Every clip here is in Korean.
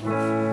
Música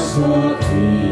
sua vida.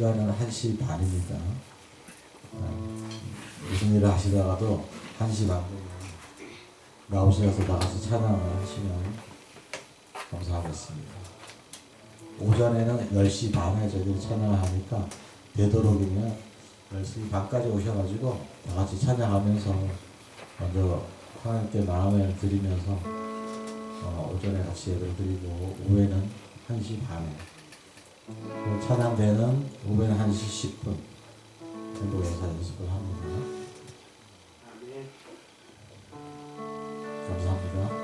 10시 반입니다. 아, 무슨 일을 하시다가도 1시 반 나오셔서 나가서 찬양을 하시면 감사하겠습니다. 오전에는 10시 반에 저희들이 찬양을 하니까 되도록이면 10시 반까지 오셔가지고 다 같이 찬양하면서 먼저 하나님께 마음을 드리면서 어, 오전에 같이 예배를 드리고 오후에는 1시 반에 그 찬양대는 오후에는 1시 10분 전도 연사 연습을 합니다. 감사합니다.